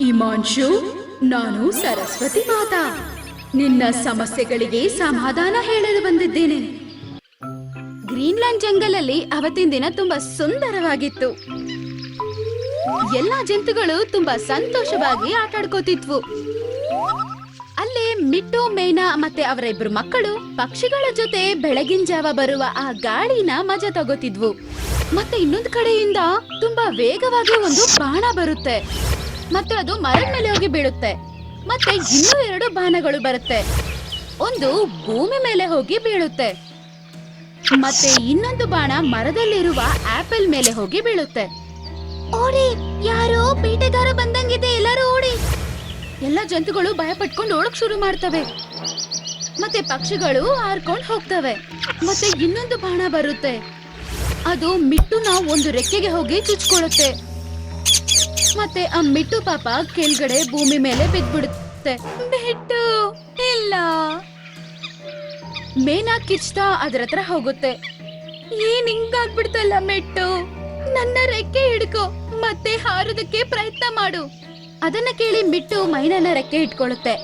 ಇಮಾನ್ಶು ನಾನು ಸರಸ್ವತಿ ಮಾತಾ. ನಿನ್ನ ಸಮಸ್ಯೆಗಳಿಗೆ ಸಮಾಧಾನ ಹೇಳಲು ಬಂದಿದ್ದೇನೆ. ಗ್ರೀನ್ಲ್ಯಾಂಡ್ ಜಂಗಲ್ ಅಲ್ಲಿ ಅವತ್ತಿನ ದಿನ ತುಂಬಾ ಸುಂದರವಾಗಿತ್ತು. ಎಲ್ಲಾ ಜಂತುಗಳು ತುಂಬಾ ಸಂತೋಷವಾಗಿ ಆಟಾಡ್ಕೋತಿದ್ವು. ಅಲ್ಲೇ ಮಿಟ್ಟು, ಮೇನಾ ಮತ್ತೆ ಅವರ ಇಬ್ರು ಮಕ್ಕಳು ಪಕ್ಷಿಗಳ ಜೊತೆ ಬೆಳಗಿನ ಜಾವ ಬರುವ ಆ ಗಾಳಿನ ಮಜಾ ತಗೋತಿದ್ವು. ಮತ್ತೆ ಇನ್ನೊಂದ್ ಕಡೆಯಿಂದ ತುಂಬಾ ವೇಗವಾಗಿ ಒಂದು ಬಾಣ ಬರುತ್ತೆ. ಮತ್ತೆ ಅದು ಮರದ ಮೇಲೆ ಹೋಗಿ ಬೀಳುತ್ತೆ. ಮತ್ತೆ ಇನ್ನೂ ಎರಡು ಬಾಣಗಳು ಬರುತ್ತೆ. ಒಂದು ಭೂಮಿ ಮೇಲೆ ಹೋಗಿ ಬೀಳುತ್ತೆ. ಮತ್ತೆ ಇನ್ನೊಂದು ಬಾಣ ಮರದಲ್ಲಿರುವ ಆಪಲ್ ಮೇಲೆ ಹೋಗಿ ಬೀಳುತ್ತೆ. ಓಡಿ, ಯಾರೋ ಬೇಟೆಗಾರ ಬಂದಂಗಿದೆ, ಎಲ್ಲರೂ ಓಡಿ. ಎಲ್ಲ ಜಂತುಗಳು ಭಯ ಪಟ್ಕೊಂಡು ಓಡಕ್ ಶುರು ಮಾಡ್ತವೆ. ಮತ್ತೆ ಪಕ್ಷಿಗಳು ಹಾರ್ಕೊಂಡು ಹೋಗ್ತವೆ. ಮತ್ತೆ ಇನ್ನೊಂದು ಬಾಣ ಬರುತ್ತೆ. ಅದು ಮಿಟ್ಟುನ ಒಂದು ರೆಕ್ಕೆಗೆ ಹೋಗಿ ಚುಚ್ಕೊಳ್ಳುತ್ತೆ. ಮತ್ತೆ ಆ ಮಿಟ್ಟು ಪಾಪ ಕೆಳಗಡೆ ಭೂಮಿ ಮೇಲೆ ಬಿದ್ದ್ಬಿಡುತ್ತೆ. ಬಿಟ್ಟು ಇಲ್ಲ. ಮೇನಾ ಕಿಚ್ತಾ ಅದ್ರ ಹತ್ರ ಹೋಗುತ್ತೆ. ಏನ್ ಹಿಂಗಾಗ್ಬಿಡ್ತಲ್ಲ ಮೆಟ್ಟು? ನನ್ನ ರೆಕ್ಕೆ ಹಿಡ್ಕೊ, ಮತ್ತೆ ಹಾರೋದಕ್ಕೆ ಪ್ರಯತ್ನ ಮಾಡು. ಅದನ್ನ ಕೇಳಿ ಮಿಟ್ಟು ಮೈನನ್ನ ರೆಕ್ಕೆ ಇಟ್ಕೊಳ್ಳುತ್ತೆ.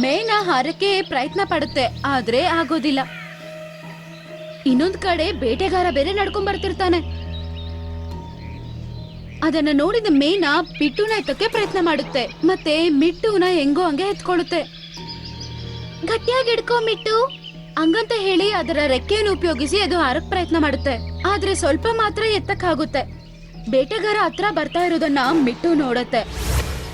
ಮೇನಾ ಹಾರಕ್ಕೆ ಪ್ರಯತ್ನ ಪಡುತ್ತೆ, ಆದ್ರೆ ಆಗೋದಿಲ್ಲ. ಇನ್ನೊಂದ್ ಕಡೆ ಬೇಟೆಗಾರ ಬೇರೆ ನಡ್ಕೊಂಡ್ ಬರ್ತಿರ್ತಾನೆ. ಅದನ್ನ ನೋಡಿದ ಮೇನಾ ಪಿಟ್ಟುನ ಎತ್ತಕ್ಕೆ ಪ್ರಯತ್ನ ಮಾಡುತ್ತೆ. ಮತ್ತೆ ಮಿಟ್ಟುನ ಹೆಂಗೋ ಹಂಗೆ ಎತ್ಕೊಳ್ಳುತ್ತೆ. ಗಟ್ಟಿಯಾಗಿ ಹಿಡ್ಕೋ ಮಿಟ್ಟು. ಹಂಗಂತ ಹೇಳಿ ಅದರ ರೆಕ್ಕೆಯನ್ನು ಉಪಯೋಗಿಸಿ ಅದು ಹಾರಕ್ ಪ್ರಯತ್ನ ಮಾಡುತ್ತೆ. ಆದ್ರೆ ಸ್ವಲ್ಪ ಮಾತ್ರ ಎತ್ತಕ್ಕಾಗುತ್ತೆ. ಬೇಟೆಗಾರ ಹತ್ರ ಬರ್ತಾ ಇರೋದನ್ನ ಮಿಟ್ಟು ನೋಡುತ್ತೆ.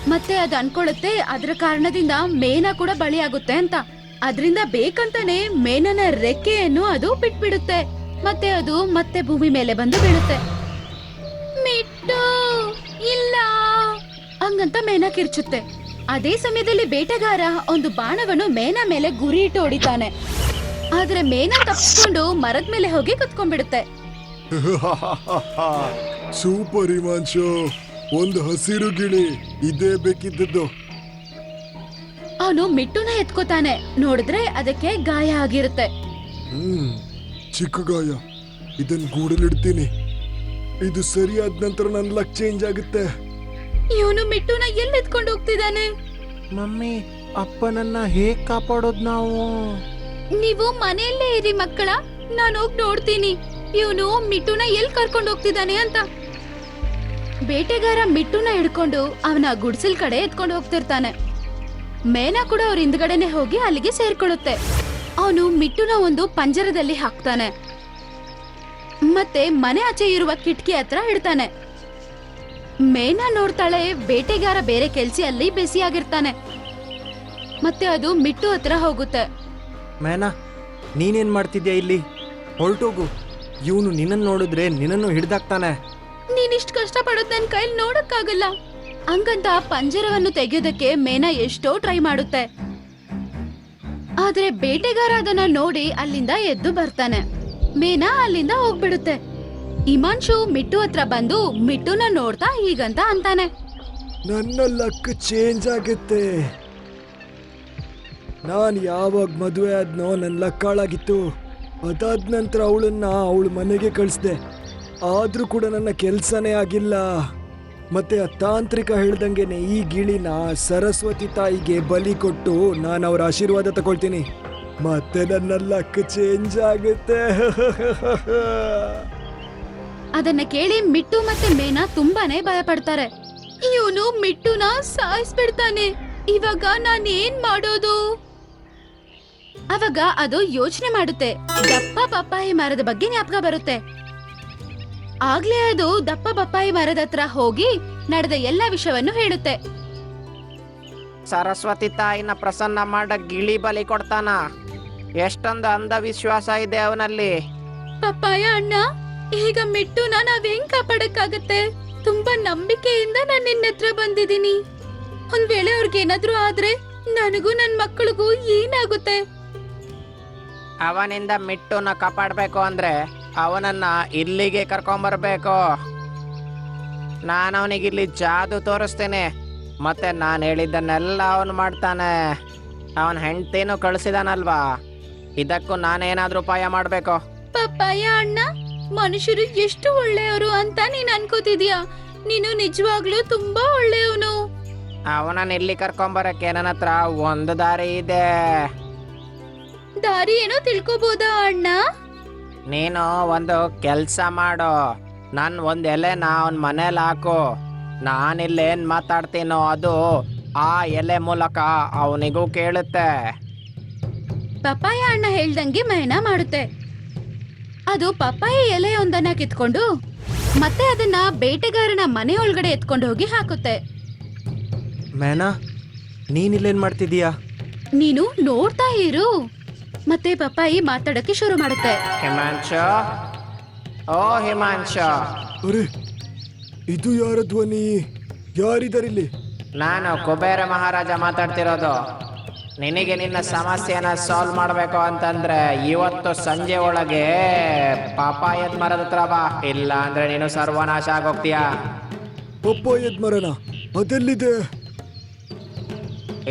ಮತ್ತೆ ಅದು ಅನ್ಕೊಳ್ಳುತ್ತೆ ಅದರ ಕಾರಣದಿಂದ ಮೇನ ಕೂಡ ಬಳಿಯಾಗುತ್ತೆ ಅಂತ. ಅದರಿಂದ ಬೇಕಂತಾನೆ ಮೇನನ ರೆಕ್ಕೆಯನ್ನು ಅದು ಬಿಟ್ಬಿಡುತ್ತೆ. ಮತ್ತೆ ಅದು ಮತ್ತೆ ಭೂಮಿ ಮೇಲೆ ಬಂದು ಬೀಳುತ್ತೆ. ಮಿಟ್ಟು ಹಂಗಂತ ಮೇನ ಕಿರ್ಚುತ್ತೆ. ಅದೇ ಸಮಯದಲ್ಲಿ ಬೇಟೆಗಾರ ಒಂದು ಬಾಣವನ್ನು ಮೇನ ಮೇಲೆ ಗುರಿ ಇಟ್ಟು ಹೊಡಿತಾನೆ. ಆದ್ರೆ ಮೇನ ತಪ್ಪಿಸ್ಕೊಂಡು ಮರದ ಮೇಲೆ ಹೋಗಿ ಕುತ್ಕೊಂಡ್ಬಿಡುತ್ತೆ. ಸೂಪರ್ ಹಿಮಾಂಶು ಒಂದು ಹಸಿರು ಗಿಳಿ. ಇದೇ ಬೇಕಿದ್ದದ್ದು. ಅವನು ಮಿಟ್ಟುನ ಎತ್ಕೋತಾನೆ. ನೋಡಿದ್ರೆ ಅದಕ್ಕೆ ಗಾಯ ಆಗಿರುತ್ತೆ. ಹ್ಮ್ ಚಿಕ್ಕ ಗಾಯ. ಇದನ್ ಗೂಡಲಿಡ್ತೀನಿ ಇದು ಸರಿಯಾದ ನಂತರ ನನ್ನ ಲಕ್ ಚೇಂಜ್ ಆಗುತ್ತೆ. ಇವನು ಮಿಟ್ಟುನ ಎಲ್ಲಿ ಎತ್ಕೊಂಡು ಹೋಗ್ತಿದ್ದಾನೆ? ಮಮ್ಮಿ ಅಪ್ಪನನ್ನ ಹೇಗ್ ಕಾಪಾಡೋದ್ ನಾವು? ನೀವು ಮನೆಯಲ್ಲೇ ಇರಿ ಮಕ್ಕಳ ನಾನು ಹೋಗಿ ನೋಡ್ತೀನಿ. ಇವನು ಮಿಟ್ಟುನ ಎಲ್ಲಿ ಕರ್ಕೊಂಡು ಹೋಗ್ತಿದ್ದಾನೆ ಅಂತ. ಬೇಟೆಗಾರ ಮಿಟ್ಟುನ ಹಿಡ್ಕೊಂಡು ಅವನ ಗುಡ್ಸಲ್ ಕಡೆ ಎತ್ಕೊಂಡು ಹೋಗ್ತಿರ್ತಾನೆ. ಮೇನಾ ಕೂಡ ಅವ್ರ ಹಿಂದ್ಗಡೆನೆ ಹೋಗಿ ಅಲ್ಲಿಗೆ ಸೇರ್ಕೊಳ್ಳುತ್ತೆ. ಅವನು ಮಿಟ್ಟುನ ಒಂದು ಪಂಜರದಲ್ಲಿ ಹಾಕ್ತಾನೆ. ಮತ್ತೆ ಮನೆ ಆಚೆ ಇರುವ ಕಿಟಕಿ ಹತ್ರ ಇಡ್ತಾನೆ. ಮೇನಾ ನೋಡ್ತಾಳೆ ಬೇಟೆಗಾರ ಬೇರೆ ಕೆಲ್ಸಿ ಅಲ್ಲಿ ಬಿಸಿಯಾಗಿರ್ತಾನೆ ಮತ್ತೆ ಅದು ಮಿಟ್ಟು ಹತ್ರ ಹೋಗುತ್ತೆ. ಮೇನಾ ನೀನೇನ್ ಮಾಡ್ತಿದ್ಯಾ ಇಲ್ಲಿ? ಹೊರಟೋಗು. ಇವನು ನಿನ್ನನ್ನು ನೋಡಿದ್ರೆ ನಿನ್ನನ್ನು ಹಿಡ್ದಾಕ್ತಾನೆ. ನೀನಿಷ್ಟು ಕಷ್ಟ ಪಡೋದ್ ನನ್ ಕೈಲಿ ನೋಡಕ್ಕಾಗಲ್ಲ. ಹಂಗಂತ ಪಂಜರವನ್ನು ತೆಗೆಯೋದಕ್ಕೆ ಮೇನಾ ಎಷ್ಟೋ ಟ್ರೈ ಮಾಡುತ್ತೆ. ಆದ್ರೆ ಬೇಟೆಗಾರ ಅದನ್ನ ನೋಡಿ ಅಲ್ಲಿಂದ ಎದ್ದು ಬರ್ತಾನೆ. ಮೇನಾ ಅಲ್ಲಿಂದ ಹೋಗ್ಬಿಡುತ್ತೆ. ಇಮಾನ್ಶು ಮಿಟ್ಟು ಹತ್ರ ಬಂದು ಮಿಟ್ಟುನ ನೋಡ್ತಾ ಹೀಗಂತ ಅಂತಾನೆ. ನನ್ನ ಲಕ್ ಚೇಂಜ್ ಆಗುತ್ತೆ. ನಾನು ಯಾವಾಗ ಮದುವೆ ಆದ್ನೋ ನನ್ನ ಲಕ್ಕಾಳಾಗಿತ್ತು ಅದಾದ ನಂತರ ಅವಳನ್ನ ಅವಳ ಮನೆಗೆ ಕಳಿಸ್ದೆ. ಆದ್ರೂ ಕೂಡ ನನ್ನ ಕೆಲಸನೇ ಆಗಿಲ್ಲ. ಮತ್ತೆ ಆ ತಾಂತ್ರಿಕ ಹೇಳ್ದಂಗೆನೆ ಈ ಗಿಳಿನ ಸರಸ್ವತಿ ತಾಯಿಗೆ ಬಲಿ ಕೊಟ್ಟು ನಾನು ಅವ್ರ ಆಶೀರ್ವಾದ ತಗೊಳ್ತೀನಿ. ಮತ್ತೆ ನನ್ನ ಲಕ್ ಚೇಂಜ್ ಆಗುತ್ತೆ. ಅದನ್ನ ಕೇಳಿ ಮಿಟ್ಟು ಮತ್ತೆ ಮೇನಾ ತುಂಬಾನೇ ಭಯ ಪಡ್ತಾರೆ ಇವನು ಮಿಟ್ಟುನ ಸಾಯಿಸ್ಬಿಡ್ತಾನೆ. ಇವಾಗ ನಾನ್ ಏನ್ ಮಾಡೋದು? ಅವಾಗ ಅದು ಯೋಚನೆ ಮಾಡುತ್ತೆ. ದಪ್ಪ ಪಪ್ಪಾಯಿ ಮರದ ಬಗ್ಗೆ ಜ್ಞಾಪಕ ಬರುತ್ತೆ. ಆಗ್ಲೇ ಅದು ದಪ್ಪ ಪಪ್ಪಾಯಿ ಮರದ ಹತ್ರ ಹೋಗಿ ನಡೆದ ಎಲ್ಲಾ ವಿಷಯವನ್ನು ಹೇಳುತ್ತೆ. ಸರಸ್ವತಿ ತಾಯಿನ ಪ್ರಸನ್ನ ಮಾಡ ಗಿಳಿ ಬಲಿ ಕೊಡ್ತಾನ? ಎಷ್ಟೊಂದು ಅಂಧವಿಶ್ವಾಸ ಇದೆ ಅವನಲ್ಲಿ. ಪಪ್ಪಾಯ ಅಣ್ಣ ಈಗ ಮಿಟ್ಟುನ ನಾವ್ ಹೆಂಗ್ ಕಾಪಾಡಕ್ಕಾಗತ್ತೆ? ತುಂಬಾ ನಂಬಿಕೆಯಿಂದ ನಾನ್ ನಿನ್ನ ಹತ್ರ ಬಂದಿದ್ದೀನಿ. ಒಂದ್ ವೇಳೆ ಅವ್ರಿಗೇನಾದ್ರೂ ಆದ್ರೆ ನನಗೂ ನನ್ ಮಕ್ಕಳಿಗೂ ಏನಾಗುತ್ತೆ? ಅವನಿಂದ ಮಿಟ್ಟುನ ಕಾಪಾಡಬೇಕು ಅಂದ್ರೆ ಅವನನ್ನ ಇಲ್ಲಿಗೆ ಕರ್ಕೊಂಬರ್ಬೇಕು. ನಾನು ಅವನಿಗೆ ಇಲ್ಲಿ ಜಾದು ತೋರಿಸ್ತೇನೆ. ಮತ್ತೆ ನಾನು ಹೇಳಿದ್ದನ್ನೆಲ್ಲ ಅವನು ಮಾಡ್ತಾನೆ. ಅವನ ಹೆಂಡ್ತಿನೂ ಕಳಿಸಿದಾನಲ್ವಾ? ಇದಕ್ಕೂ ನಾನೇನಾದ್ರೂ ಉಪಾಯ ಮಾಡಬೇಕು? ಪಪ್ಪಾಯ ಅಣ್ಣ? ಮನುಷ್ಯರು ಎಷ್ಟು ಒಳ್ಳೆಯವರು ಅಂತ ನೀನ್ ಅನ್ಕೋತಿದ್ಯಾ? ನೀನು ನಿಜವಾಗ್ಲೂ ತುಂಬಾ ಒಳ್ಳೆಯವನು. ಅವನನ್ನ ಇಲ್ಲಿ ಕರ್ಕೊಂಬರಕ್ಕೆ ನನ್ನ ಹತ್ರ ಒಂದು ದಾರಿ ಇದೆ. ದಾರಿ ಏನೋ ತಿಳ್ಕೊಬೋದಾ ಅಣ್ಣ? ನೀನು ಒಂದು ಕೆಲಸ ಮಾಡು. ನನ್ನ ಒಂದು ನಾ ಅವನ ಮನೇಲಿ ಹಾಕು. ನಾನಿಲ್ಲೇನು ಮಾತಾಡ್ತೀನೋ ಅದು ಆ ಎಲೆ ಮೂಲಕ ಅವನಿಗೂ ಕೇಳುತ್ತೆ. ಪಪ್ಪಾಯ ಅಣ್ಣ ಹೇಳ್ದಂಗೆ ಮಯನ ಮಾಡುತ್ತೆ. ಅದು ಪಪ್ಪಾಯ ಎಲೆಯೊಂದನ್ನ ಕಿತ್ಕೊಂಡು ಮತ್ತೆ ಅದನ್ನ ಬೇಟೆಗಾರನ ಮನೆ ಒಳಗಡೆ ಎತ್ಕೊಂಡು ಹೋಗಿ ಹಾಕುತ್ತೆ. ಮೇನಾ ನೀನಿಲ್ಲೇನು ಮಾಡ್ತಿದೀಯಾ ನೀನು ನೋಡ್ತಾ ಇರು. ಮತ್ತೆ ಪಪ್ಪಾಯಿ ಮಾತಾಡಕ್ಕೆ ಶುರು ಮಾಡುತ್ತೆ. ಹಿಮಾಂಶ. ಓ ಹಿಮಾಂಶ. ಅರೆ ಇದು ಯಾರ ಧ್ವನಿ? ಯಾರಿದಾರಿಲ್ಲಿ? ನಾನು ಕುಬೇರ ಮಹಾರಾಜ ಮಾತಾಡ್ತಿರೋದು. ನಿನಗೆ ನಿನ್ನ ಸಮಸ್ಯೆನ ಸಾಲ್ವ್ ಮಾಡಬೇಕು ಅಂತಂದ್ರೆ ಇವತ್ತು ಸಂಜೆ ಒಳಗೆ ಪಾಪಾಯದ ಮರದ ಹತ್ರ ಬಾ. ಇಲ್ಲ ಅಂದ್ರೆ ನೀನು ಸರ್ವನಾಶ ಆಗೋಗ್ತೀಯಾ. ಪಪ್ಪಾಯದ ಮರನ ಅದೆಲ್ಲಿದೆ?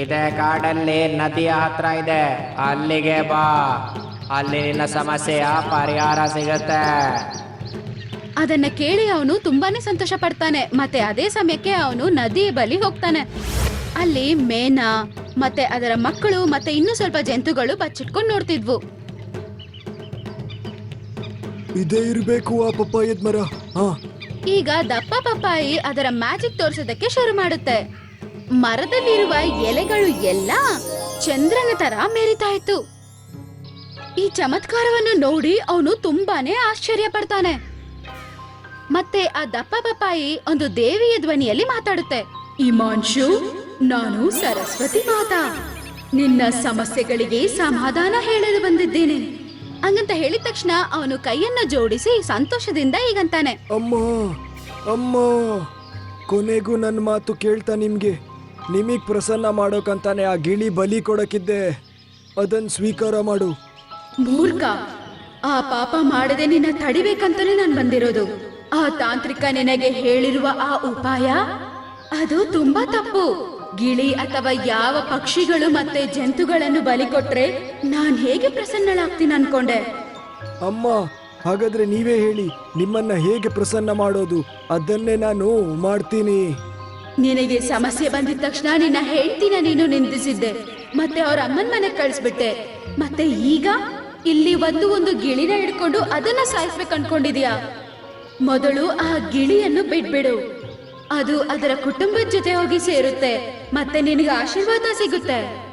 ಇದೆ ಕಾಡಲ್ಲಿ ನದಿಯ ಹತ್ರ ಇದೆ. ಅಲ್ಲಿಗೆ ಬಾ. ಅಲ್ಲಿ ನಿನ್ನ ಸಮಸ್ಯೆಯ ಪರಿಹಾರ ಸಿಗುತ್ತೆ. ಅದನ್ನ ಕೇಳಿ ಅವನು ತುಂಬಾನೇ ಸಂತೋಷ ಪಡ್ತಾನೆ ಮತ್ತೆ ಅದೇ ಸಮಯಕ್ಕೆ ಅವನು ನದಿ ಬಳಿ ಹೋಗ್ತಾನೆ. ಅಲ್ಲಿ ಮೇನಾ ಮತ್ತೆ ಅದರ ಮಕ್ಕಳು ಮತ್ತೆ ಇನ್ನೂ ಸ್ವಲ್ಪ ಜಂತುಗಳು ಬಚ್ಚಿಟ್ಕೊಂಡು ನೋಡ್ತಿದ್ವು. ಇದೇ ಇರಬೇಕು ಆ ಪಪ್ಪಾಯಿ ಮರ ಹಾ. ಈಗ ದಪ್ಪ ಪಪ್ಪಾಯಿ ಅದರ ಮ್ಯಾಜಿಕ್ ತೋರಿಸೋದಕ್ಕೆ ಶುರು ಮಾಡುತ್ತೆ. ಮರದಲ್ಲಿರುವ ಎಲೆಗಳು ಎಲ್ಲ ಚಂದ್ರನ ತರ ಮೇರಿತಾ ಇತ್ತು. ಈ ಚಮತ್ಕಾರವನ್ನು ನೋಡಿ ಅವನು ತುಂಬಾನೇ ಆಶ್ಚರ್ಯ ಪಡ್ತಾನೆ. ಮತ್ತೆ ಆ ದಪ್ಪ ಪಪ್ಪಾಯಿ ಒಂದು ದೇವಿಯ ಧ್ವನಿಯಲ್ಲಿ ಮಾತಾಡುತ್ತೆ. ಇಮಾನ್ಶು ನಾನು ಸರಸ್ವತಿ ಮಾತಾ. ನಿನ್ನ ಸಮಸ್ಯೆಗಳಿಗೆ ಸಮಾಧಾನ ಹೇಳಲು ಬಂದಿದ್ದೇನೆ. ಹಂಗಂತ ಹೇಳಿದ ತಕ್ಷಣ ಅವನು ಕೈಯನ್ನ ಜೋಡಿಸಿ ಸಂತೋಷದಿಂದ ಈಗಂತಾನೆ ಅಮ್ಮ ಅಮ್ಮ ಕೊನೆಗೂ ನನ್ನ ಮಾತು ಕೇಳ್ತಾ ನಿಮ್ಗೆ. ನಿಮಗ್ ಪ್ರಸನ್ನ ಮಾಡೋಕಂತಾನೆ ಆ ಗಿಳಿ ಬಲಿ ಕೊಡಕ್ಕಿದ್ದೆ. ಅದನ್ ಸ್ವೀಕಾರ ಮಾಡು. ಮೂರ್ಖ ಆ ಪಾಪ ಮಾಡದೆ ನಿನ್ನ ತಡಿಬೇಕಂತಾನೆ ನಾನು ಬಂದಿರೋದು. ಆ ತಾಂತ್ರಿಕ ನಿನಗೆ ಹೇಳಿರುವ ಆ ಉಪಾಯ? ಅದು ತುಂಬಾ ತಪ್ಪು. ಗಿಳಿ ಅಥವಾ ಯಾವ ಪಕ್ಷಿಗಳು ಮತ್ತೆ ಜಂತುಗಳನ್ನು ಬಲಿ ಕೊಟ್ರೆ ನಾನ್ ಹೇಗೆ ಪ್ರಸನ್ನಳಾಗ್ತೀನಿ ಅನ್ಕೊಂಡೆ? ಅಮ್ಮ ಹಾಗಾದ್ರೆ ನೀವೇ ಹೇಳಿ ನಿಮ್ಮನ್ನ ಹೇಗೆ ಪ್ರಸನ್ನ ಮಾಡೋದು? ಅದನ್ನೇ ನಾನು ಮಾಡ್ತೀನಿ. ನಿನಗೆ ಸಮಸ್ಯೆ ಬಂದಿದ ತಕ್ಷಣ ನಿನ್ನ ಹೆಂಡತಿನ ನೀನು ನಿಂದಿಸಿದ್ದೆ. ಮತ್ತೆ ಅವ್ರ ಅಮ್ಮನ ಮನೆಗೆ ಕಳಿಸ್ಬಿಟ್ಟೆ. ಮತ್ತೆ ಈಗ ಇಲ್ಲಿ ಒಂದು ಒಂದು ಗಿಳಿನ ಹಿಡ್ಕೊಂಡು ಅದನ್ನ ಸಾಯಿಸ್ಬೇಕು ಅನ್ಕೊಂಡಿದ್ಯಾ ಮೊದಲು ಆ ಗಿಳಿಯನ್ನು ಬಿಟ್ಬಿಡು. ಅದು ಅದರ ಕುಟುಂಬದ ಜೊತೆ ಹೋಗಿ ಸೇರುತ್ತೆ. ಮತ್ತೆ ನಿನಗೆ ಆಶೀರ್ವಾದ ಸಿಗುತ್ತೆ.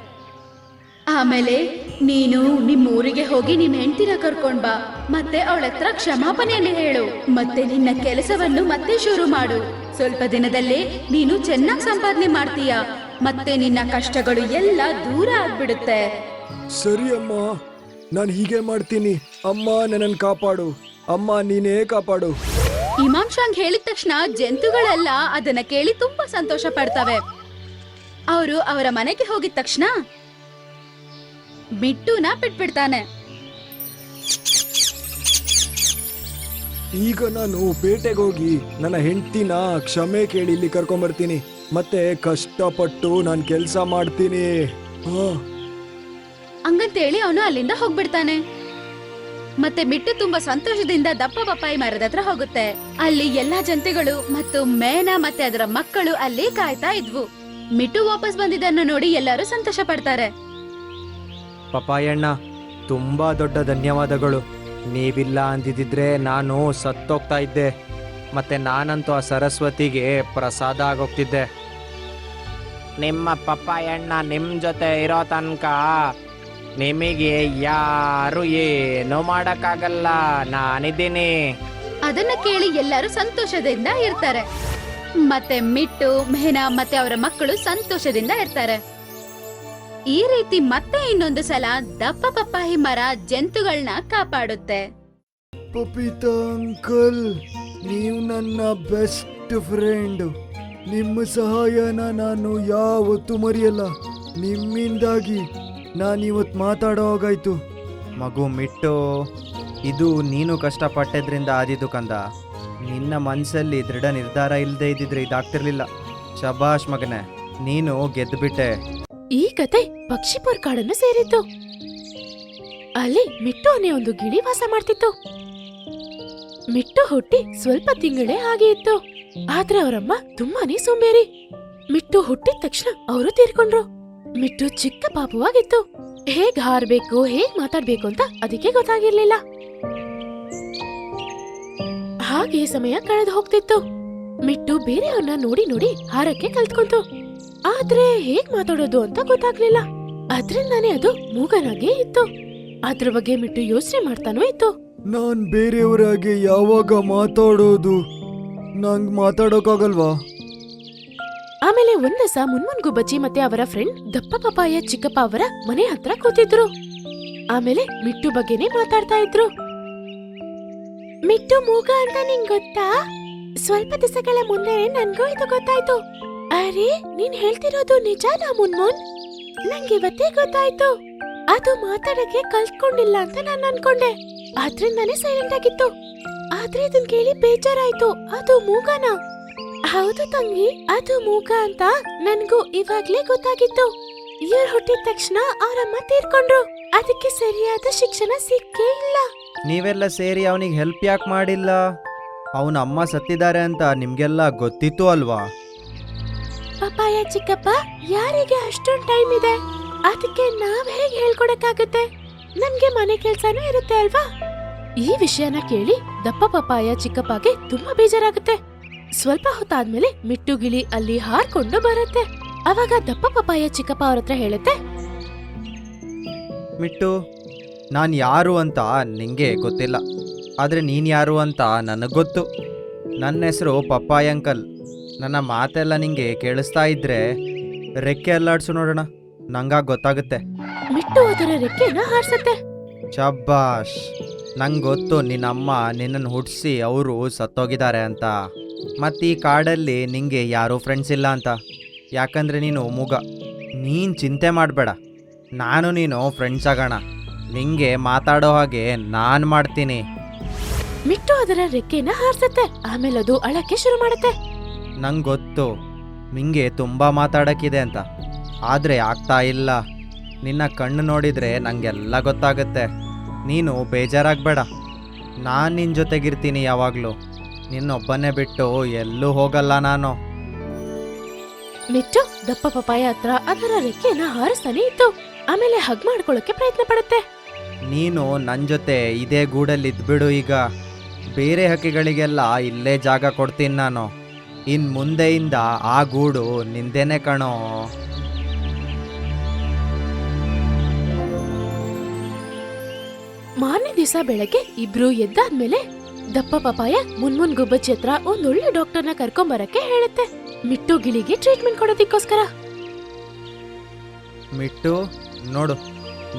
ಆಮೇಲೆ ನೀನು ನಿಮ್ಮ ಊರಿಗೆ ಹೋಗಿ ನಿಮ್ ಹೆಂಡತಿನ ಕರ್ಕೊಂಡ್ ಬಾ. ಮತ್ತೆ ಅವಳ ಹತ್ರ ಕ್ಷಮಾಪಣೆಯನ್ನು ಹೇಳು. ಮತ್ತೆ ನಿನ್ನ ಕೆಲಸವನ್ನು ಮತ್ತೆ ಶುರು ಮಾಡು. ಸ್ವಲ್ಪ ದಿನದಲ್ಲೇ ನೀನು ಚೆನ್ನಾಗಿ ಸಂಪಾದನೆ ಮಾಡ್ತೀಯ. ಮತ್ತೆ ನಿನ್ನ ಕಷ್ಟಗಳು ಎಲ್ಲ ದೂರ ಆಗ್ಬಿಡುತ್ತೆ. ಸರಿ ಅಮ್ಮ. ನಾನು ಹೀಗೆ ಮಾಡ್ತೀನಿ. ಅಮ್ಮ ನನ್ನನ್ನು ಕಾಪಾಡು. ಅಮ್ಮ ನೀನೇ ಕಾಪಾಡು. ಇಮಾಮ್ ಶಾಂಗ್ ಹೇಳಿದ ತಕ್ಷಣ ಜಂತುಗಳೆಲ್ಲ ಅದನ್ನ ಕೇಳಿ ತುಂಬಾ ಸಂತೋಷ ಪಡ್ತವೆ. ಅವರು ಅವರ ಮನೆಗೆ ಹೋಗಿದ ತಕ್ಷಣ ಬಿಟ್ಟುನ ಬಿಟ್ಬಿಡ್ತಾನೆ. ಈಗ ನಾನು ಬೇಟೆಗೆ ಹೋಗಿ ನನ್ನ ಹೆಂಡತಿನ ಕ್ಷಮೆ ಕೇಳಿ ಇಲ್ಲಿ ಕರ್ಕೊಂಬರ್ತೀನಿ. ಮತ್ತೆ ಕಷ್ಟಪಟ್ಟು ನಾನು ಕೆಲಸ ಮಾಡ್ತೀನಿ. ಹಾ. ಹಂಗಂತೇಳಿ ಅವನು ಅಲ್ಲಿಂದ ಹೋಗ್ಬಿಡ್ತಾನೆ. ಮತ್ತೆ ಮಿಟ್ಟು ತುಂಬಾ ಸಂತೋಷದಿಂದ ದಪ್ಪ ಬಪ್ಪಾಯಿ ಮರದ ಹತ್ರ ಹೋಗುತ್ತೆ. ಅಲ್ಲಿ ಎಲ್ಲಾ ಜಂತೆಗಳು ಮತ್ತು ಮೇನ ಮತ್ತೆ ಅದರ ಮಕ್ಕಳು ಅಲ್ಲಿ ಕಾಯ್ತಾ ಇದ್ವು. ಮಿಟ್ಟು ವಾಪಸ್ ಬಂದಿದ್ದನ್ನು ನೋಡಿ ಎಲ್ಲರೂ ಸಂತೋಷ ಪಡ್ತಾರೆ. ಪಪ್ಪಾಯಣ್ಣ ತುಂಬಾ ದೊಡ್ಡ ಧನ್ಯವಾದಗಳು. ನೀವಿಲ್ಲ ಅಂದಿದ್ರೆ ನಾನು ಸತ್ತೋಗ್ತಾ ಇದ್ದೆ. ಮತ್ತೆ ನಾನಂತೂ ಆ ಸರಸ್ವತಿಗೆ ಪ್ರಸಾದ ಆಗೋಗ್ತಿದ್ದೆ. ನಿಮ್ಮ ಪಪ್ಪಾಯಣ್ಣ ನಿಮ್ಮ ಜೊತೆ ಇರೋ ತನಕ ನಿಮಗೆ ಯಾರು ಏನು ಮಾಡಕ್ಕಾಗಲ್ಲ. ನಾನಿದ್ದೀನಿ. ಅದನ್ನ ಕೇಳಿ ಎಲ್ಲರೂ ಸಂತೋಷದಿಂದ ಇರ್ತಾರೆ. ಮತ್ತೆ ಮಿಟ್ಟು ಮೆಹನಾ ಮತ್ತೆ ಅವರ ಮಕ್ಕಳು ಸಂತೋಷದಿಂದ ಇರ್ತಾರೆ. ಈ ರೀತಿ ಮತ್ತೆ ಇನ್ನೊಂದು ಸಲ ದಪ್ಪ ಪಪ್ಪಾಯಿ ಮರ ಜಂತುಗಳನ್ನ ಕಾಪಾಡುತ್ತೆ. ಪಪಿತಾ ಅಂಕಲ್ ನೀವು ನನ್ನ ಬೆಸ್ಟ್ ಫ್ರೆಂಡ್. ನಿಮ್ಮ ಸಹಾಯನ ನಾನು ಯಾವತ್ತೂ ಮರೆಯಲ್ಲ. ನಿಮ್ಮಿಂದಾಗಿ ನಾನಿವತ್ತು ಮಾತಾಡೋ ಹಾಗಾಯ್ತು. ಮಗು ಮಿಟ್ಟು, ಇದು ನೀನು ಕಷ್ಟಪಟ್ಟಿದ್ರಿಂದ ಆದಿದ್ದು ಕಂದ. ನಿನ್ನ ಮನಸ್ಸಲ್ಲಿ ದೃಢ ನಿರ್ಧಾರ ಇಲ್ಲದೆ ಇದ್ದಿದ್ರೆ ಇದಾಗ್ತಿರ್ಲಿಲ್ಲ. ಶಬಾಷ್ ಮಗನೇ, ನೀನು ಗೆದ್ದುಬಿಟ್ಟೆ ಈ ಕತೆ ಪಕ್ಷಿಪುರ್ ಕಾಡನ್ನು ಸೇರಿತ್ತು. ಅಲ್ಲಿ ಮಿಟ್ಟು ಅನೇ ಒಂದು ಗಿಳಿ ವಾಸ ಮಾಡ್ತಿತ್ತು. ಮಿಟ್ಟು ಹುಟ್ಟಿ ಸ್ವಲ್ಪ ತಿಂಗಳೇ ಹಾಗೆ ಇತ್ತು. ಆದ್ರೆ ಅವರಮ್ಮ ತುಂಬಾನೇ ಸೋಂಬೇರಿ. ಮಿಟ್ಟು ಹುಟ್ಟಿದ ತಕ್ಷಣ ಅವರು ತೀರ್ಕೊಂಡ್ರು. ಮಿಟ್ಟು ಚಿಕ್ಕ ಪಾಪುವಾಗಿತ್ತು. ಹೇಗ್ ಹಾರ್ಬೇಕು, ಹೇಗ್ ಮಾತಾಡ್ಬೇಕು ಅಂತ ಅದಕ್ಕೆ ಗೊತ್ತಾಗಿರ್ಲಿಲ್ಲ. ಹಾಗೆ ಸಮಯ ಕಳೆದು ಹೋಗ್ತಿತ್ತು. ಮಿಟ್ಟು ಬೇರೆಯವ್ರನ್ನ ನೋಡಿ ನೋಡಿ ಹಾರಕ್ಕೆ ಕಲ್ತ್ಕೊಂತು. ಆದ್ರೆ ಹೇಗ್ ಮಾತಾಡೋದು ಅಂತ ಗೊತ್ತಾಗ್ಲಿಲ್ಲ. ಅದ್ರಿಂದಾನೇ ಅದು ಮೂಗನಾಗೆ ಇತ್ತು. ಅದ್ರ ಬಗ್ಗೆ ಮಿಟ್ಟು ಯೋಚನೆ ಮಾಡ್ತಾನೂ ಇತ್ತು. ನಾನ್ ಬೇರೆಯವರಾಗೆ ಯಾವಾಗ ಮಾತಾಡೋದು? ನಂಗ್ ಮಾತಾಡೋಕ್ಕಾಗಲ್ವಾ? ಆಮೇಲೆ ಒಂದಸ ಮುನ್ಮುನ್ ಗುಬ್ಬಚ್ಚಿ ಮತ್ತೆ ಅವರ ಫ್ರೆಂಡ್ ದಪ್ಪ ಪಪ್ಪಾಯ ಚಿಕ್ಕಪ್ಪ ಅವರ ಮನೆ ಹತ್ರ ಕೂತಿದ್ರು. ಆಮೇಲೆ ಮಿಟ್ಟು ಬಗ್ಗೆನೆ ಮಾತಾಡ್ತಾ ಇದ್ರು. ಮಿಟ್ಟು ಮೂಗ ಅಂತ ನಿಂಗ್ ಗೊತ್ತಾ? ಸ್ವಲ್ಪ ದಿವಸಗಳ ಮುಂದೆ ನನ್ಗೂ ಇದು ಗೊತ್ತಾಯ್ತು. ಅರೆ, ನೀನ್ ಹೇಳ್ತಿರೋದು ನಿಜಾನಾ ಮುನ್ಮುನ್? ನಂಗೆ ಇವತ್ತೇ ಗೊತ್ತಾಯ್ತು. ಅದು ಮಾತಾಡಕ್ಕೆ ಕಲ್ತ್ಕೊಂಡಿಲ್ಲ ಅಂತ ನಾನು ಅನ್ಕೊಂಡೆ. ಅದ್ರಿಂದಾನೇ ಸೈಲೆಂಟ್ ಆಗಿತ್ತು. ಆದ್ರೆ ಇದನ್ ಕೇಳಿ ಬೇಜಾರಾಯ್ತು. ಅದು ಮೂಗನ? ಹೌದು ತಂಗಿ ಅದು ಮೂಗ ಅಂತ ನನ್ಗೂ ಇವಾಗ್ಲೇ ಗೊತ್ತಾಗಿತ್ತು. ಇಯರ್ ಹುಟ್ಟಿದ ತಕ್ಷಣ ಅವರಮ್ಮ ತೀರ್ಕೊಂಡ್ರು. ಅದಕ್ಕೆ ಸರಿಯಾದ ಶಿಕ್ಷಣ ಸಿಕ್ಕೇ ಇಲ್ಲ. ನೀವೆಲ್ಲ ಸೇರಿ ಅವನಿಗೆ ಹೆಲ್ಪ್ ಯಾಕೆ ಮಾಡಿಲ್ಲ? ಅವನ ಅಮ್ಮ ಸತ್ತಿದ್ದಾರೆ ಅಂತ ನಿಮಗೆಲ್ಲ ಗೊತ್ತಿತ್ತು ಅಲ್ವಾ? ಪಪ್ಪಾಯ ಚಿಕ್ಕಪ್ಪ ಯಾರಿಗೆ ಅಷ್ಟೊಂದು ಟೈಮ್ ಇದೆ? ಅದಕ್ಕೆ ನಾವ್ ಹೇಗ್ ಹೇಳ್ಕೊಡಕ್ಕಾಗತ್ತೆ? ನಮ್ಗೆ ಮನೆ ಕೆಲ್ಸನೂ ಇರುತ್ತೆ ಅಲ್ವಾ? ಈ ವಿಷಯನ ಕೇಳಿ ದಪ್ಪ ಪಪ್ಪಾಯ ಚಿಕ್ಕಪ್ಪಗೆ ತುಂಬಾ ಬೇಜಾರಾಗುತ್ತೆ. ಸ್ವಲ್ಪ ಹೊತ್ತಾದ್ಮೇಲೆ ಮಿಟ್ಟು ಗಿಳಿ ಅಲ್ಲಿ ಹಾರ್ಕೊಂಡು ಬರುತ್ತೆ. ಅವಾಗ ದಪ್ಪ ಪಪ್ಪಾಯ ಚಿಕ್ಕಪ್ಪ ಅವ್ರ ಹತ್ರ ಹೇಳುತ್ತೆ. ಮಿಟ್ಟು ನಾನು ಯಾರು ಅಂತ ನಿಂಗೆ ಗೊತ್ತಿಲ್ಲ. ಆದರೆ ನೀನು ಯಾರು ಅಂತ ನನಗೆ ಗೊತ್ತು. ನನ್ನ ಹೆಸರು ಪಪ್ಪಾಯ ಅಂಕಲ್. ನನ್ನ ಮಾತೆಲ್ಲ ನಿಂಗೆ ಕೇಳಿಸ್ತಾ ಇದ್ರೆ ರೆಕ್ಕೆ ಅಲ್ಲಾಡ್ಸು ನೋಡೋಣ. ನಂಗಾಗ ಗೊತ್ತಾಗುತ್ತೆ. ಮಿಟ್ಟು ಅದರ ರೆಕ್ಕೆನ ಹಾರಿಸುತ್ತೆ. ಚಬ್ಬಾಶ್ ನಂಗೆ ಗೊತ್ತು ನಿನ್ನಮ್ಮ ನಿನ್ನನ್ನು ಹುಟ್ಟಿಸಿ ಅವರು ಸತ್ತೋಗಿದ್ದಾರೆ ಅಂತ. ಮತ್ತು ಈ ಕಾಡಲ್ಲಿ ನಿಮಗೆ ಯಾರೂ ಫ್ರೆಂಡ್ಸ್ ಇಲ್ಲ ಅಂತ. ಯಾಕಂದರೆ ನೀನು ಮೂಗ. ನೀನು ಚಿಂತೆ ಮಾಡಬೇಡ. ನಾನು ನೀನು ಫ್ರೆಂಡ್ಸ್ ಆಗೋಣ. ನಿಂಗೆ ಮಾತಾಡೋ ಹಾಗೆ ನಾನು ಮಾಡ್ತೀನಿ. ಮಿಟ್ಟು ಅದರ ರೆಕ್ಕೆನ ಹಾರಿಸುತ್ತೆ. ಆಮೇಲೆ ಅದು ಅಳಕ್ಕೆ ಶುರು ಮಾಡುತ್ತೆ. ನಂಗೆ ಗೊತ್ತು. ನಿಂಗೆ ತುಂಬ ಮಾತಾಡೋಕ್ಕಿದೆ ಅಂತ. ಆದರೆ ಆಗ್ತಾ ಇಲ್ಲ. ನಿನ್ನ ಕಣ್ಣು ನೋಡಿದರೆ ನನಗೆಲ್ಲ ಗೊತ್ತಾಗುತ್ತೆ. ನೀನು ಬೇಜಾರಾಗಬೇಡ. ನಾನು ನಿನ್ನ ಜೊತೆಗಿರ್ತೀನಿ ಯಾವಾಗಲೂ. ನಿನ್ನೊಬ್ಬನೇ ಬಿಟ್ಟು ಎಲ್ಲೂ ಹೋಗಲ್ಲ ನಾನು. ಮಿಟ್ಟು ದಪ್ಪ ಪಪಾಯ ಹತ್ರ ಅದರ ರೆಕ್ಕೆನ ಹಾರಿಸ್ತಾನೆ ಇತ್ತು. ಆಮೇಲೆ ಹಗ್ ಮಾಡ್ಕೊಳ್ಳೋಕೆ ಪ್ರಯತ್ನ ಪಡುತ್ತೆ. ನೀನು ನನ್ನ ಜೊತೆ ಇದೇ ಗೂಡಲ್ಲಿ ಇದ್ಬಿಡು ಈಗ. ಬೇರೆ ಹಕ್ಕಿಗಳಿಗೆಲ್ಲ ಇಲ್ಲೇ ಜಾಗ ಕೊಡ್ತೀನಿ ನಾನು. ಇನ್ ಮುಂದೆಯಿಂದ ಆ ಗೂಡು ನಿಂದೇನೆ ಕಣೋ. ಮಾರನೇ ದಿವಸ ಬೆಳಗ್ಗೆ ಇಬ್ರು ಎದ್ದಾದ್ಮೇಲೆ ದಪ್ಪ ಪಪಾಯ ಮುನ್ಮುನ್ ಗುಬ್ಬಚ್ಚಿ ಹತ್ರ ಒಂದೊಳ್ಳೆ ಡಾಕ್ಟರ್ನ ಕರ್ಕೊಂಬರಕ್ಕೆ ಹೇಳುತ್ತೆ. ಮಿಟ್ಟು ಗಿಳಿಗೆ ಟ್ರೀಟ್ಮೆಂಟ್ ಕೊಡೋದಿಕ್ಕೋಸ್ಕರ. ಮಿಟ್ಟು ನೋಡು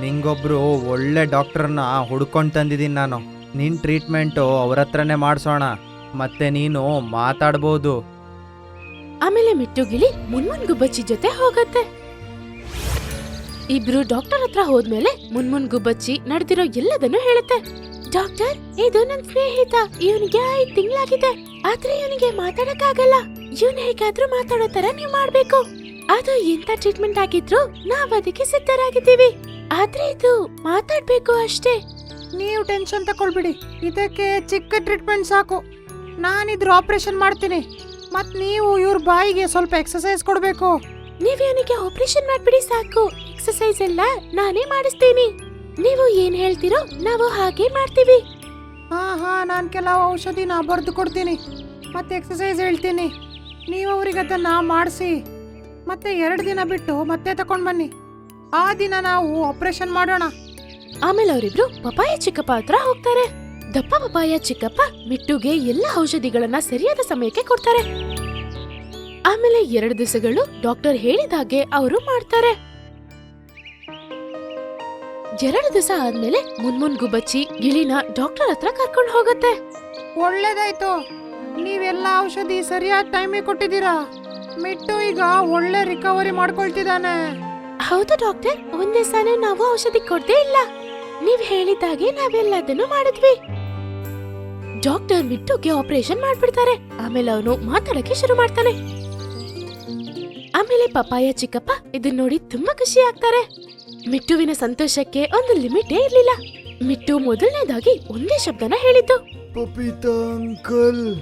ನಿಂಗೊಬ್ರು ಒಳ್ಳೆ ಡಾಕ್ಟರ್ನ ಹುಡ್ಕೊಂಡು ತಂದಿದ್ದೀನಿ ನಾನು. ನಿನ್ನ ಟ್ರೀಟ್ಮೆಂಟು ಅವ್ರ ಹತ್ರನೇ ಮಾಡಿಸೋಣ ಮತ್ತೆ ನೀನು ಮಾತಾಡ್ಬೋದು. ಆಮೇಲೆ ಮಿಟ್ಟು ಗಿಳಿ ಮುನ್ಮುನ್ ಗುಬ್ಬಚ್ಚಿ ಜೊತೆ ಹೋಗತ್ತೆ. ಇಬ್ರು ಡಾಕ್ಟರ್ ಹತ್ರ ಹೋದ್ಮೇಲೆ ಮುನ್ಮುನ್ ಗುಬ್ಬಚ್ಚಿ ನಡೆದಿರೋ ಎಲ್ಲದನ್ನು ಹೇಳುತ್ತೆ. ಡಾಕ್ಟರ್ ಇದು ನನ್ ಸ್ನೇಹಿತ. ಇವನಿಗೆ ಐದ್ ತಿಂಗಳಾಗಿದೆ. ಆದ್ರೆ ಇವನಿಗೆ ಮಾತಾಡಕ್ಕಾಗಲ್ಲ. ಇವನ್ ಹೇಗಾದ್ರೂ ಮಾತಾಡೋ ತರ ನೀವ್ ಮಾಡ್ಬೇಕು. ಅದು ಎಂತ ಟ್ರೀಟ್ಮೆಂಟ್ ಆಗಿದ್ರು ನಾವ್ ಅದಕ್ಕೆ ಸಿದ್ಧರಾಗಿದ್ದೀವಿ. ಆದ್ರೆ ಇದು ಮಾತಾಡ್ಬೇಕು ಅಷ್ಟೇ. ನೀವು ಟೆನ್ಷನ್ ತಕೊಳ್ಬಿಡಿ. ಇದಕ್ಕೆ ಚಿಕ್ಕ ಟ್ರೀಟ್ಮೆಂಟ್ ಸಾಕು. ನಾನಿದ್ರ ಆಪರೇಷನ್ ಮಾಡ್ತೀನಿ. ಮತ್ ನೀವು ಇವ್ರ ಬಾಯಿಗೆ ಸ್ವಲ್ಪ ಎಕ್ಸಸೈಸ್ ಕೊಡ್ಬೇಕು. ನೀವ್ ಇವನಿಗೆ ಆಪರೇಷನ್ ಮಾಡ್ಬಿಡಿ ಸಾಕು. ಎಕ್ಸಸೈಸ್ ಎಲ್ಲ ನಾನೇ ಮಾಡಿಸ್ತೀನಿ. ನೀವು ಏನ್ ಹೇಳ್ತೀರೋ ನಾವು ಹಾಗೆ ಮಾಡ್ತೀವಿ. ಹಾ ಹಾ ನಾನು ಕೆಲವು ಔಷಧಿನ ಬರೆದು ಕೊಡ್ತೀನಿ. ಮತ್ತೆ ಎಕ್ಸಸೈಸ್ ಹೇಳ್ತೀನಿ. ನೀವು ಅವ್ರಿಗೆ ಅದನ್ನ ಮಾಡಿಸಿ. ಮತ್ತೆ ಎರಡು ದಿನ ಬಿಟ್ಟು ಮತ್ತೆ ತಕೊಂಡ್ ಬನ್ನಿ. ಆ ದಿನ ನಾವು ಆಪರೇಷನ್ ಮಾಡೋಣ. ಆಮೇಲೆ ಅವರಿಬ್ರು ಪಪಾಯ ಚಿಕ್ಕಪ್ಪ ಹತ್ರ ಹೋಗ್ತಾರೆ. ದಪ್ಪ ಪಪಾಯ ಚಿಕ್ಕಪ್ಪ ಬಿಟ್ಟುಗೆ ಎಲ್ಲ ಔಷಧಿಗಳನ್ನ ಸರಿಯಾದ ಸಮಯಕ್ಕೆ ಕೊಡ್ತಾರೆ. ಆಮೇಲೆ ಎರಡು ದಿವಸಗಳು ಡಾಕ್ಟರ್ ಹೇಳಿದಾಗೆ ಅವರು ಮಾಡ್ತಾರೆ. ಎರಡು ದಿವಸ ಆದ್ಮೇಲೆ ಮುನ್ಮುನ್ ಗುಬ್ಬಚ್ಚಿ ಗಿಳಿನ ಡಾಕ್ಟರ್ ಹತ್ರ ಕರ್ಕೊಂಡು ಹೋಗತ್ತೆ. ಒಳ್ಳೇದಾಯ್ತು. ನೀವೆಲ್ಲ ಔಷಧಿ ಸರಿಯಾದ ಟೈಮಿಗೆ ಕೊಟ್ಟಿದ್ದೀರಾ? ಮಿಟ್ಟು ಈಗ ಒಳ್ಳೆ ರಿಕವರಿ ಮಾಡ್ಕೊಳ್ತಿದ್ದಾನೆ. ಹೌದು ಡಾಕ್ಟರ್ ಒಂದ್ ದಿವಸನೂ ನಾವು ಔಷಧಿ ಕೊಡ್ದೇ ಇಲ್ಲ. ನೀವ್ ಹೇಳಿದಾಗೆ ನಾವೆಲ್ಲದನ್ನು ಮಾಡಿದ್ವಿ. ಡಾಕ್ಟರ್ ಮಿಟ್ಟುಗೆ ಆಪರೇಷನ್ ಮಾಡ್ಬಿಡ್ತಾರೆ. ಆಮೇಲೆ ಅವನು ಮಾತಾಡಕ್ಕೆ ಶುರು ಮಾಡ್ತಾನೆ. ಆಮೇಲೆ ಪಪ್ಪಾಯ ಚಿಕ್ಕಪ್ಪ ಇದನ್ನ ನೋಡಿ ತುಂಬಾ ಖುಷಿ ಆಗ್ತಾರೆ. ಮಿಟ್ಟುವಿನ ಸಂತೋಷಕ್ಕೆ ಒಂದು ಲಿಮಿಟೇ ಇರಲಿಲ್ಲ. ಮಿಟ್ಟು ಮೊದಲನೇದಾಗಿ ಒಂದೇ ಶಬ್ದನ ಹೇಳಿದ್ದು. ಪಪಿತಾ ಅಂಕಲ್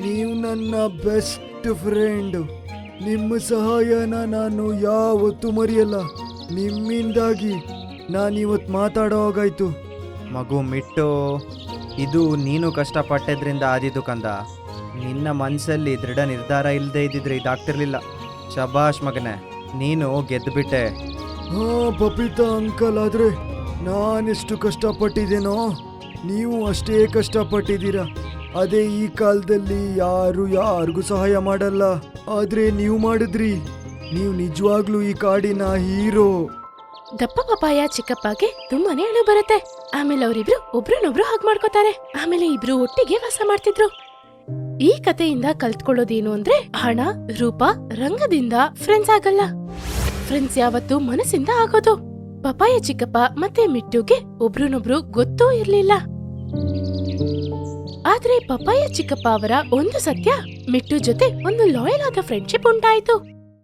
ನೀವು ನನ್ನ ಬೆಸ್ಟ್ ಫ್ರೆಂಡ್. ನಿಮ್ಮ ಸಹಾಯನ ನಾನು ಯಾವತ್ತೂ ಮರೆಯಲ್ಲ. ನಿಮ್ಮಿಂದಾಗಿ ನಾನಿವತ್ತು ಮಾತಾಡೋ ಹಾಗಾಯ್ತು. ಮಗು ಮಿಟ್ಟು ಇದು ನೀನು ಕಷ್ಟಪಟ್ಟಿದ್ರಿಂದ ಆದಿದ್ದು ಕಂದ. ನಿನ್ನ ಮನಸ್ಸಲ್ಲಿ ದೃಢ ನಿರ್ಧಾರ ಇಲ್ಲದೆ ಇದ್ದಿದ್ರೆ ಇದಾಗ್ತಿರ್ಲಿಲ್ಲ. ಶಬಾಷ್ ಮಗನೇ ನೀನು ಗೆದ್ದುಬಿಟ್ಟೆ ಹಾ, ಪಪಿತಾ ಅಂಕಲ್, ಆದ್ರೆ ನಾನೆಷ್ಟು ಕಷ್ಟಪಟ್ಟಿದ್ದೇನೋ? ನೀವು ಅಷ್ಟೇ ಕಷ್ಟಪಟ್ಟಿದ್ದೀರಾ? ಅದೇ ಈ ಕಾಲದಲ್ಲಿ ಯಾರು ಯಾರಿಗೂ ಸಹಾಯ ಮಾಡಲ್ಲ. ಆದ್ರೆ ನೀವು ಮಾಡಿದ್ರಿ. ನೀವು ನಿಜವಾಗ್ಲೂ ಈ ಕಾಡಿನ ಹೀರೋ. ದಪ್ಪ ಪಪಾಯ ಚಿಕ್ಕಪ್ಪಗೆ ತುಂಬಾನೇ ಅಳು ಬರುತ್ತೆ. ಆಮೇಲೆ ಅವರಿಬ್ರು ಒಬ್ರನ್ನೊಬ್ರು ಹಾಗೆ ಮಾಡ್ಕೋತಾರೆ. ಆಮೇಲೆ ಇಬ್ರು ಒಟ್ಟಿಗೆ ವಾಸ ಮಾಡ್ತಿದ್ರು. ಈ ಕಥೆಯಿಂದ ಕಲ್ತ್ಕೊಳ್ಳೋದೇನು ಅಂದ್ರೆ ಹಣ, ರೂಪ, ರಂಗದಿಂದ ಫ್ರೆಂಡ್ಸ್ ಆಗಲ್ಲ. ಫ್ರೆಂಡ್ಸ್ ಯಾವತ್ತು ಮನಸ್ಸಿಂದ ಆಗೋದು. ಪಪಾಯ ಚಿಕ್ಕಪ್ಪ ಮತ್ತೆ ಮಿಟ್ಟುಗೆ ಒಬ್ರುನೊಬ್ರು ಗೊತ್ತೂ ಇರ್ಲಿಲ್ಲ. ಆದ್ರೆ ಪಪ್ಪಾಯ ಚಿಕ್ಕಪ್ಪ ಅವರ ಒಂದು ಸತ್ಯ, ಮಿಟ್ಟು ಜೊತೆ ಒಂದು ಲಾಯಲ್ ಆದ ಫ್ರೆಂಡ್ಶಿಪ್ ಉಂಟಾಯ್ತು.